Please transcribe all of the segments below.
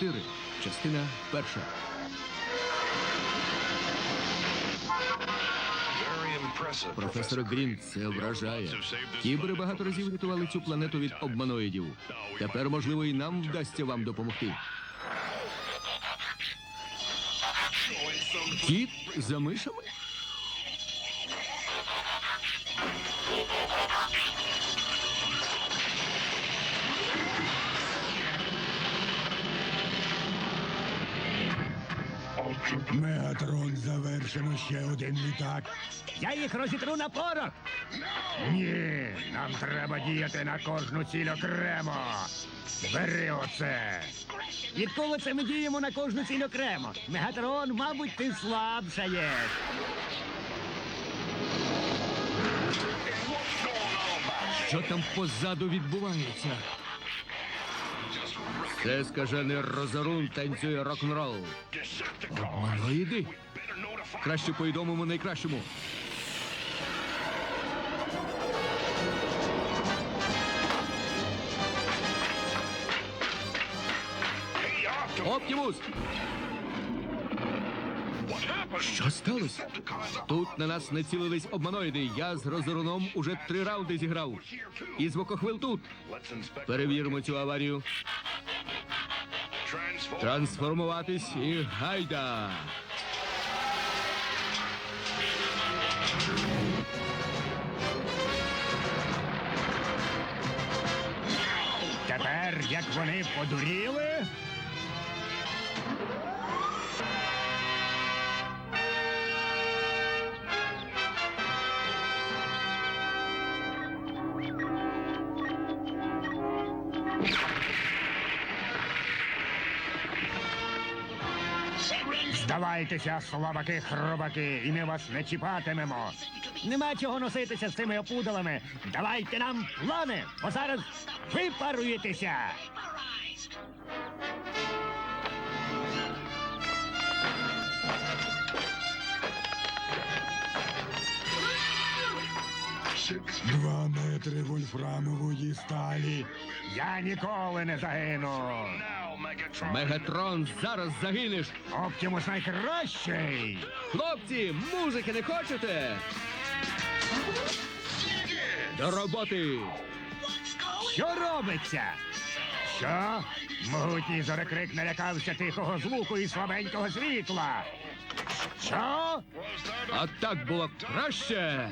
Дезертири. Частина перша. Професор Грін, це вражає. Кібери багато разів рятували цю планету від обманоїдів. Тепер, можливо, і нам вдасться вам допомогти. Кіт за мишами? Мегатрон завершено ще один літак. Я їх розітру на порох. Ні, нам треба діяти на кожну ціль окремо. Бери оце. Відколи це ми діємо на кожну ціль окремо? Мегатрон, мабуть, ти слабшаєш. Що там позаду відбувається? Це скажений Розарун танцює рок-н-рол. Обманоїди? Краще повідомимо найкращому. Оптімус! Що сталося? Тут на нас націлились обманоїди. Я з Розоруном уже три раунди зіграв. І звукохвил тут. Перевіримо цю аварію. Трансформуватись і гайда. Тепер, як вони подуріли. Здавайтеся, слабаки хробаки, і ми вас не чіпатимемо. Нема чого носитися з цими опудалами. Давайте нам плани, бо зараз випаруєтеся. Два метри вольфрамової сталі. Я ніколи не загину. Мегатрон, зараз загинеш. Оптимус найкращий. Хлопці, музики не хочете? До роботи! Що робиться? Що? Могутній зорекрик налякався тихого звуку і слабенького світла. Що? А так було краще.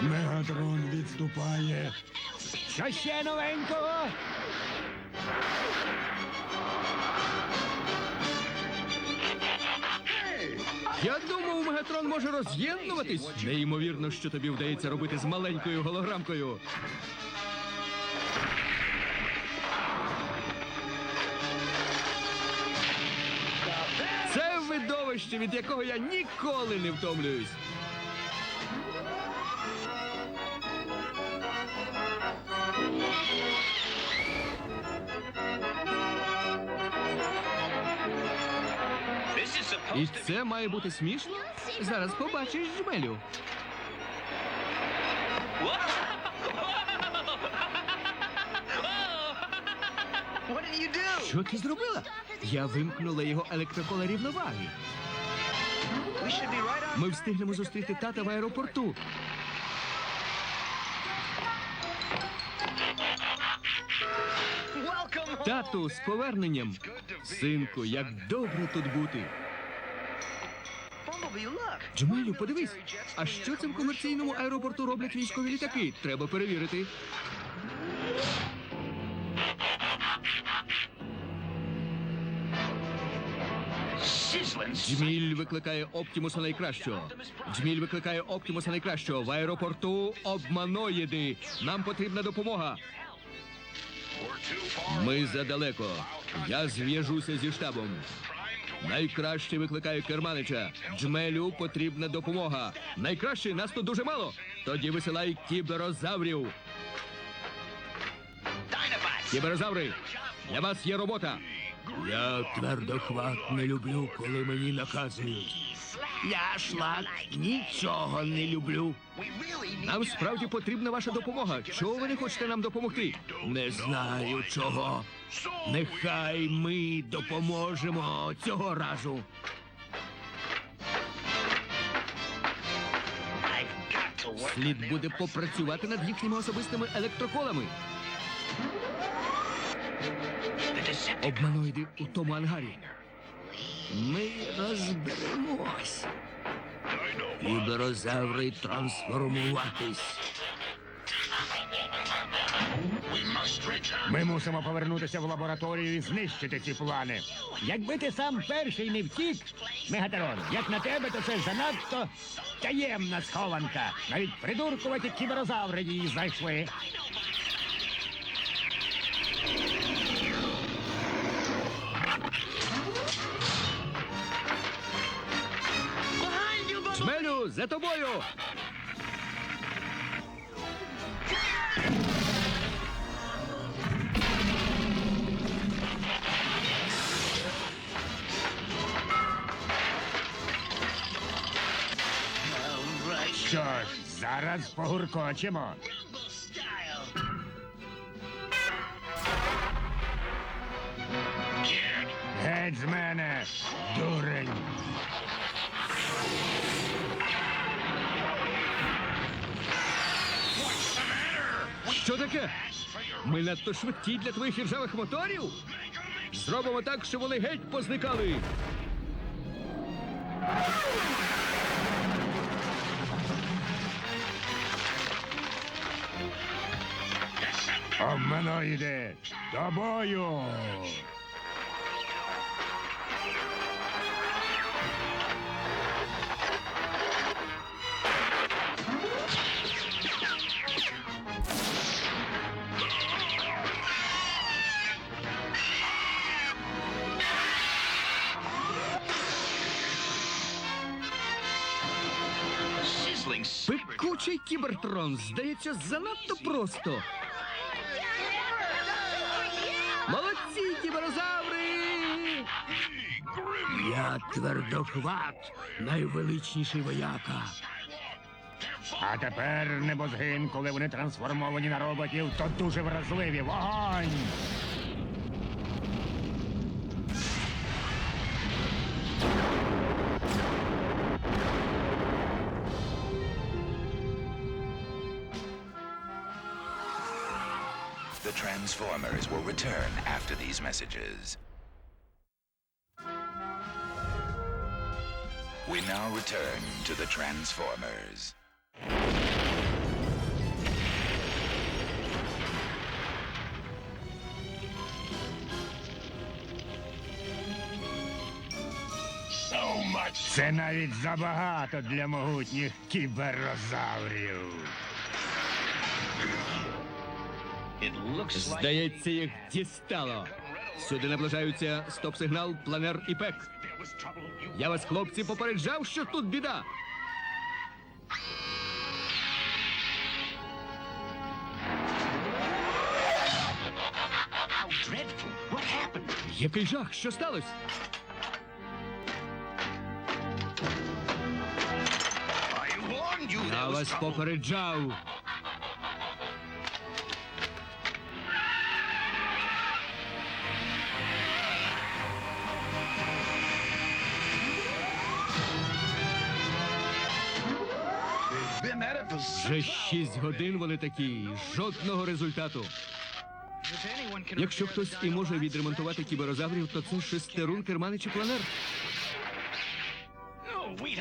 Мегатрон відступає. Що ще новенького? Я думав, Мегатрон може роз'єднуватись. Неймовірно, що тобі вдається робити з маленькою голограмкою. Це видовище, від якого я ніколи не втомлююсь. І це має бути смішно? Зараз побачиш жмелю. Що ти зробила? Я вимкнула його електрокола рівноваги. Ми встигнемо зустріти тата в аеропорту. Тату, з поверненням. Синку, як добре тут бути. Джмелю, подивись, а що в комерційному аеропорту роблять військові літаки? Треба перевірити. Джміль викликає Оптімуса найкращого. Джміль викликає Оптімуса найкращого. В аеропорту обманоїди. Нам потрібна допомога. Ми задалеко. Я зв'яжуся зі штабом. Найкраще викликає керманича. Джмелю потрібна допомога. Найкраще нас тут дуже мало. Тоді висилай кіберозаврів. Кіберозаври, для вас є робота. Я твердохват не люблю, коли мені наказують. Я шлак нічого не люблю. Нам справді потрібна ваша допомога. Чого ви не хочете нам допомогти? Не знаю чого. Нехай ми допоможемо цього разу. Слід буде попрацювати над їхніми особистими електроколами. Обманоїди у тому ангарі. Ми розберемось. Кіберозаври трансформуватись. Ми мусимо повернутися в лабораторію і знищити ці плани. Якби ти сам перший не втік, Мегатерон, як на тебе, то це занадто таємна схованка. Навіть придуркуваті кіберозаври її знайшли. За тобою! Що ж, зараз погуркочемо. Ми надто швидкі для твоїх іржавих моторів? Зробимо так, щоб вони геть позникали. Обманоїди, тобою. Пекучий кібертрон, здається, занадто просто. Молодці, кіберозаври! Я твердохват, найвеличніший вояка. А тепер небозгин, коли вони трансформовані на роботів, то дуже вразливі. Вогонь! Transformers will return after these messages. We now return to the Transformers. Це навіть забагато для могутніх кіберозаврів. Здається, їх дістало. Сюди наближаються стоп-сигнал, планер і пек. Я вас, хлопці, попереджав, що тут біда. Який жах, що сталося? Я вас попереджав. Вже шість годин вони такі, жодного результату. Якщо хтось і може відремонтувати кіберозаврів, то це шестерун керманичі планер.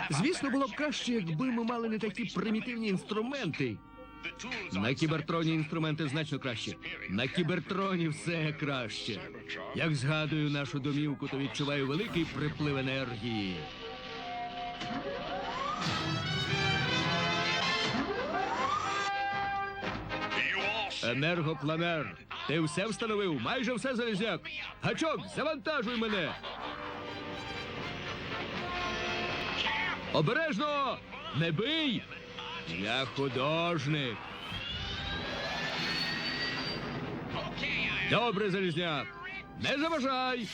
Звісно, було б краще, якби ми мали не такі примітивні інструменти. На кібертроні інструменти значно краще. На кібертроні все краще. Як згадую нашу домівку, то відчуваю великий приплив енергії. Енергопланер. Ти все встановив, майже все залізняк. Гачок, завантажуй мене. Обережно! Не бий! Я художник. Добре, залізняк. Не заважай.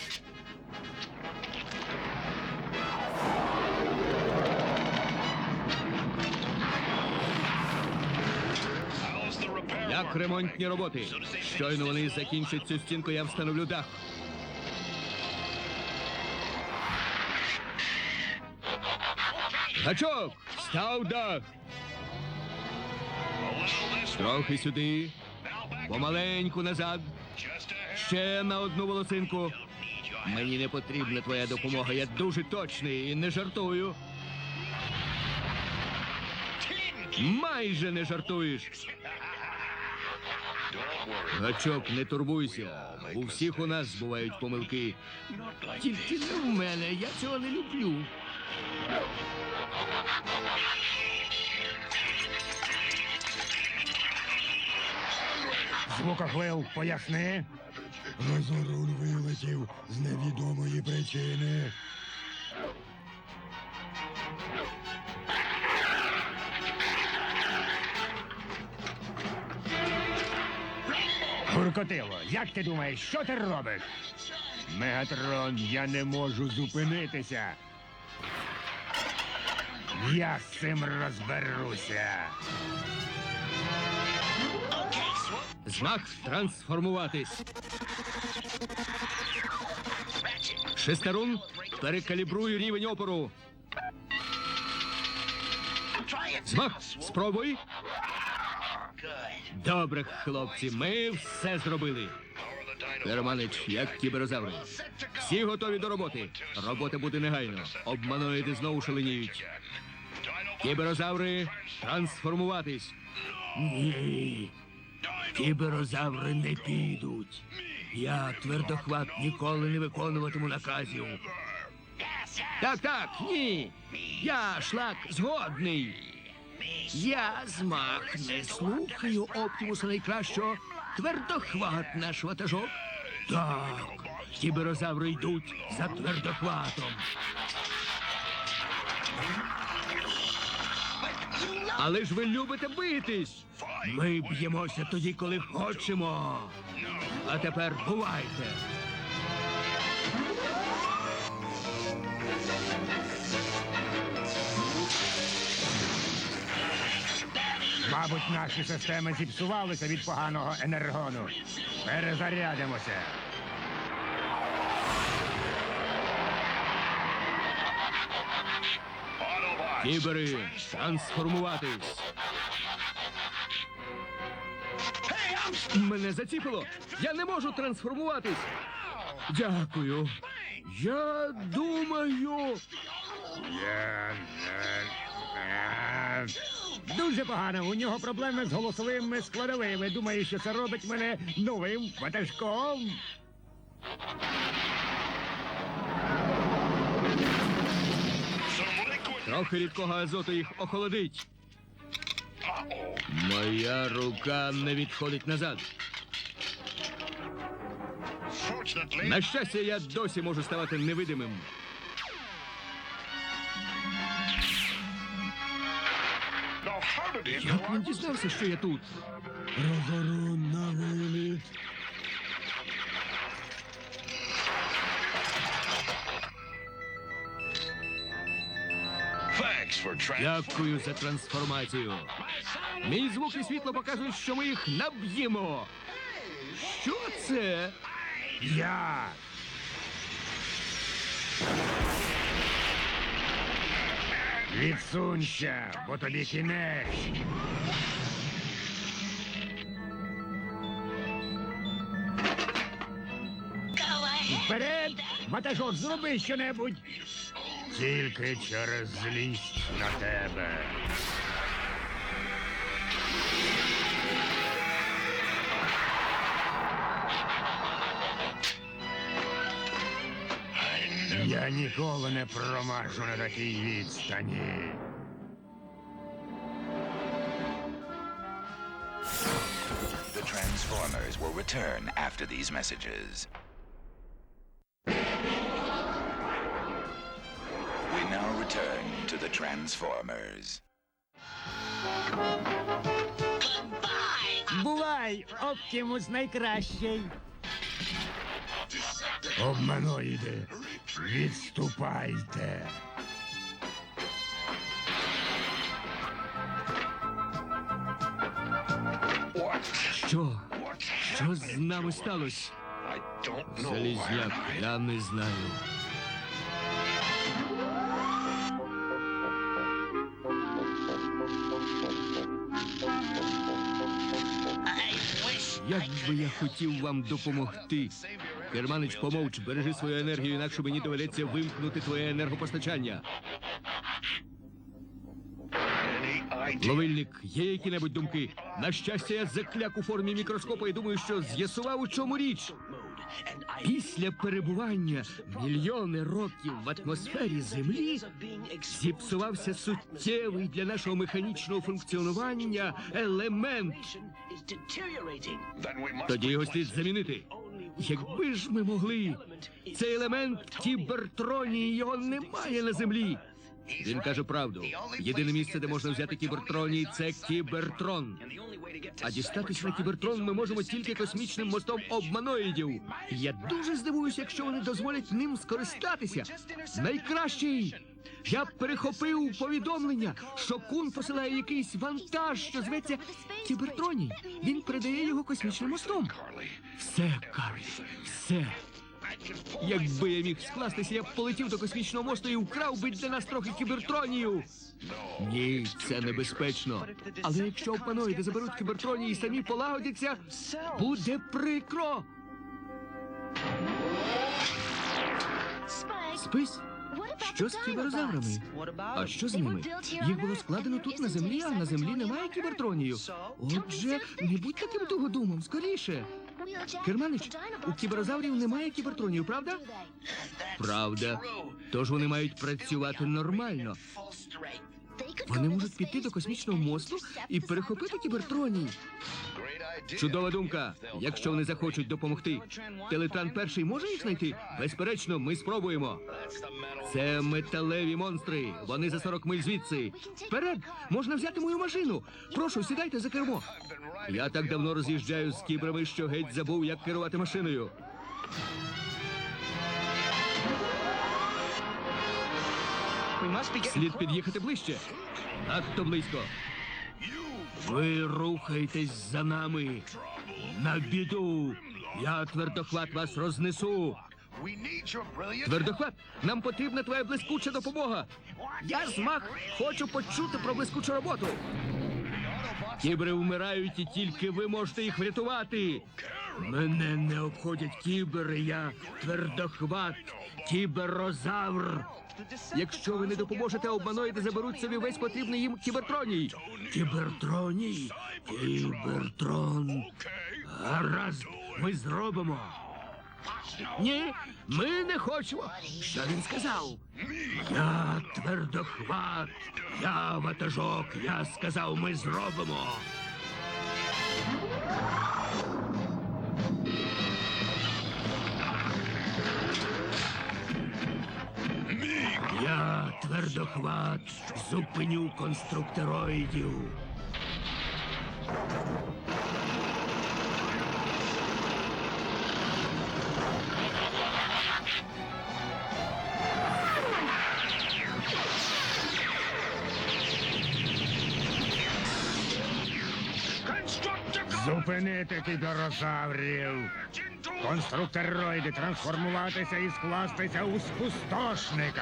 Як ремонтні роботи. Щойно вони закінчать цю стінку, я встановлю дах. Гачок! Став дах! Трохи сюди. Помаленьку назад. Ще на одну волосинку. Мені не потрібна твоя допомога. Я дуже точний і не жартую. Майже не жартуєш. Гачок, не турбуйся. У всіх у нас бувають помилки. Тільки не в мене, я цього не люблю. Звукохвил, поясни. Розорун вилетів з невідомої причини. Гуркотило, як ти думаєш, що ти робиш? Мегатрон, я не можу зупинитися. Я з цим розберуся. Знак трансформуватись. Шестерун, перекалібрую рівень опору. Змах, спробуй. Добре, хлопці, ми все зробили. Керманич, як кіберозаври. Всі готові до роботи. Робота буде негайно. Обманоїди знову шаленіють. Кіберозаври трансформуватись. Ні. Кіберозаври не підуть. Я твердохват ніколи не виконуватиму наказів. Так, так, ні. Я шлак згодний. Я змах не слухаю Оптимуса найкращого. Твердохват наш ватажок. Так, кіберозаври йдуть за твердохватом. Але ж ви любите битись. Ми б'ємося тоді, коли хочемо. А тепер бувайте. Мабуть, наші системи зіпсувалися від поганого енергону. Перезарядимося. Кібери, трансформуватись. Мене заціпило. Я не можу трансформуватись. Дякую. Я думаю. Я... Дуже погано. У нього проблеми з голосовими складовими. Думаю, що це робить мене новим ватажком. Трохи рідкого азоту їх охолодить. Моя рука не відходить назад. На щастя, я досі можу ставати невидимим. Як він дізнався, що я тут? Розорун на виліт. Дякую за трансформацію. Мій звук і світло показують, що ми їх наб'ємо. Що це? Я. Відсунься, бо тобі кінець. Вперед! Ватажок, зроби щонебудь. Тільки через злість на тебе. Я ніколи не промажу на такій відстані. The Transformers will return after these messages. We now return to the Transformers. Бувай, Оптимус найкращий. Обманоїди, відступайте. Що? Що з нами сталося? Залізняк, я не знаю. Як би я хотів вам допомогти. Керманич, помовч, бережи свою енергію, інакше мені доведеться вимкнути твоє енергопостачання. Ловильник, є які-небудь думки? На щастя, я закляк у формі мікроскопа і думаю, що з'ясував, у чому річ. Після перебування мільйони років в атмосфері Землі зіпсувався суттєвий для нашого механічного функціонування елемент. Тоді його слід замінити. Якби ж ми могли. Цей елемент кібертронії його немає на землі. Він каже правду. Єдине місце, де можна взяти кібертронії, це кібертрон. А дістатись на кібертрон ми можемо тільки космічним мостом обманоїдів. Я дуже здивуюся, якщо вони дозволять ним скористатися. Найкращий! Я перехопив повідомлення, що кун посилає якийсь вантаж, що зветься Кібертроній. Він передає його космічним мостом. Все, Карлі, все. Якби я міг скластися, я б полетів до космічного мосту і вкрав би для нас трохи кібертронію. Ні, це небезпечно. Але якщо опаноїди заберуть кібертронії і самі полагодяться, буде прикро. Спис? Що з кіберозаврами? А що з ними? Їх було складено тут на землі, а на землі немає кібертронію. Отже, не будь таким тугодумом, скоріше. Керманич, у кіберозаврів немає кібертронів, правда? Правда. Тож вони мають працювати нормально. Вони можуть піти до космічного мосту і перехопити кібертроній. Чудова думка. Якщо вони захочуть допомогти, Телетран перший може їх знайти? Безперечно, ми спробуємо. Це металеві монстри. Вони за 40 миль звідси. Вперед! Можна взяти мою машину. Прошу, сідайте за кермо. Я так давно роз'їжджаю з кібрами, що геть забув, як керувати машиною. Слід під'їхати ближче. Надто близько. Ви рухаєтесь за нами. На біду. Я твердохват вас рознесу. Твердохват, нам потрібна твоя блискуча допомога. Я змах хочу почути про блискучу роботу. Кібри вмирають, і тільки ви можете їх врятувати. Мене не обходять кібери, я твердохват, кіберозавр. Якщо ви не допоможете, обманоїди заберуть собі весь потрібний їм кібертроній. Кібертроній, кібертрон. Гаразд, ми зробимо. Ні, ми не хочемо. Що він сказав? Я твердохват, я ватажок, я сказав, ми зробимо. Твердохват, зупиню конструктероїдів. Зупинити кіберозаврів. Конструктероїди трансформуватися і скластися у спустошника.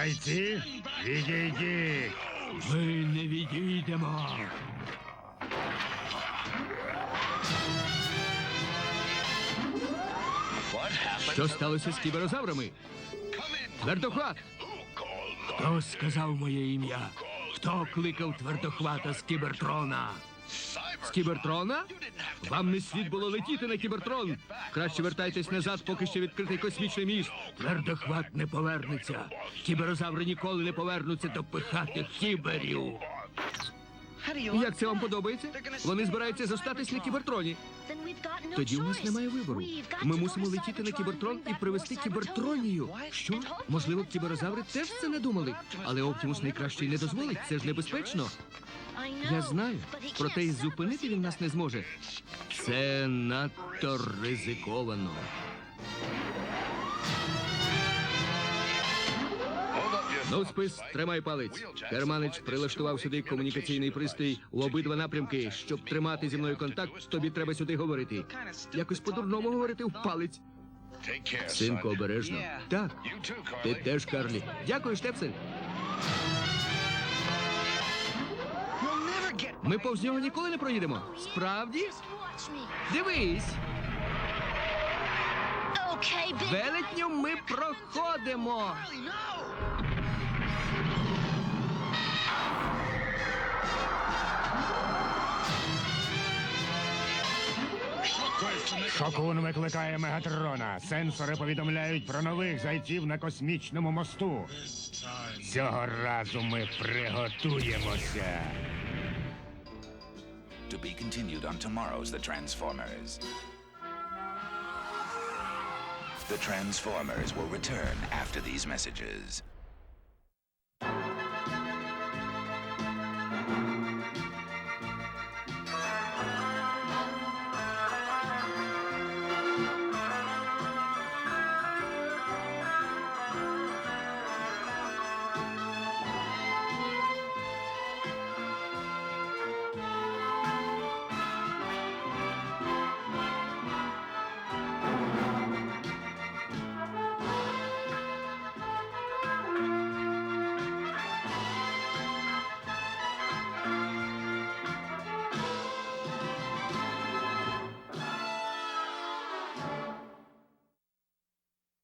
Зайці, відійдіть. Ми не відійдемо. Що сталося з кіберозаврами? Твердохват! Хто сказав моє ім'я? Хто кликав твердохвата з кібертрона? З кібертрона? Вам не слід було летіти на кібертрон. Краще вертайтесь назад, поки ще відкритий космічний міст. Твердохват не повернеться. Кіберозаври ніколи не повернуться до пихатих кіберів. Як це вам подобається? Вони збираються зостатись на кібертроні. Тоді у нас немає вибору. Ми мусимо летіти на кібертрон і привезти кібертронію. Що? Можливо, кіберозаври теж це не думали. Але Оптімус найкращий не дозволить. Це ж небезпечно. Я знаю. Проте і зупинити він нас не зможе. Це надто ризиковано. Ну, спис, тримай палець. Керманич прилаштував сюди комунікаційний пристрій у обидва напрямки. Щоб тримати зі мною контакт, тобі треба сюди говорити. Якось по-дурному говорити в палець. Синку, обережно. Так. Ти теж, Карлі. Дякую, Штепсель. Ми повз нього ніколи не проїдемо. Справді? Дивись, велетню ми проходимо. Шокун викликає Мегатрона. Сенсори повідомляють про нових зайців на космічному мосту. Цього разу ми приготуємося. To be continued on tomorrow's The Transformers. The Transformers will return after these messages.